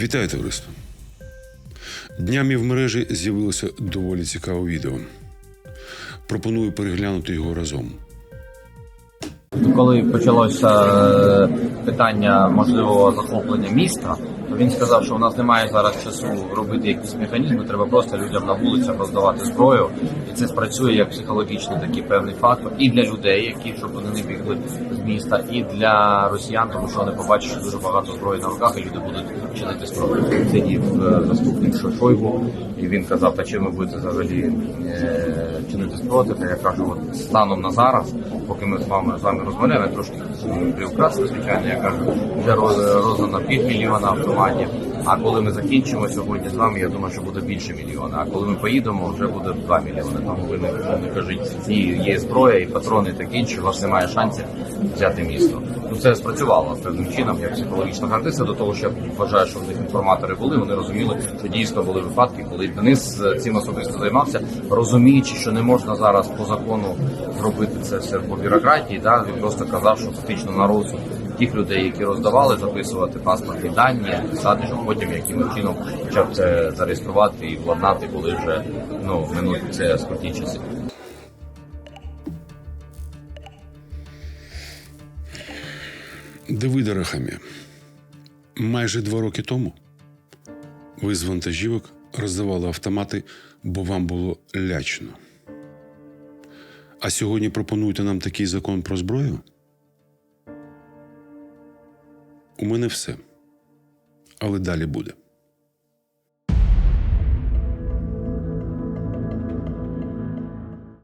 Вітаю, товариство! Днями в мережі з'явилося доволі цікаве відео. Пропоную переглянути його разом. Коли почалося е, питання можливого захоплення міста, він сказав, що у нас немає зараз часу робити якісь механізми, треба просто людям на вулицях роздавати зброю, і це спрацює як психологічний такий певний фактор і для людей, які щоб вони не бігли з міста, і для росіян, тому що вони побачать, що дуже багато зброї на руках, і люди будуть чинити спротив. Сидів е, заступник Шойгу, і він казав, та чим ви будете взагалі е, чинити спротив. Я кажу, от станом на зараз, поки ми з вами з вами розмовляємо, трошки приукрасили, звичайно, я кажу, вже роз- роздано півмільйона автоматів. А коли ми закінчимо сьогодні з вами, я думаю, що буде більше мільйона. А коли ми поїдемо, вже буде 2 мільйони. Тому ви не, не кажіть, ні, є зброя і патрони і таке інше, у вас немає шансів взяти місто. Ну це спрацювало певним чином, як психологічна гартиця до того, що я вважаю, що в них інформатори були. Вони розуміли, що дійсно були випадки, коли Денис цим особисто займався, розуміючи, що не можна зараз по закону зробити це все по бюрократії. Да, він просто казав, що фактично на розсуд тих людей, які роздавали, записувати паспортні дані, писати, що потім яким чином хоча б це зареєструвати і владнати, коли вже ну минуть це скрутні часи. Давида Рахамія. Майже два роки тому ви з вантажівок роздавали автомати, бо вам було лячно. А сьогодні пропонуєте нам такий закон про зброю? У мене все. Але далі буде.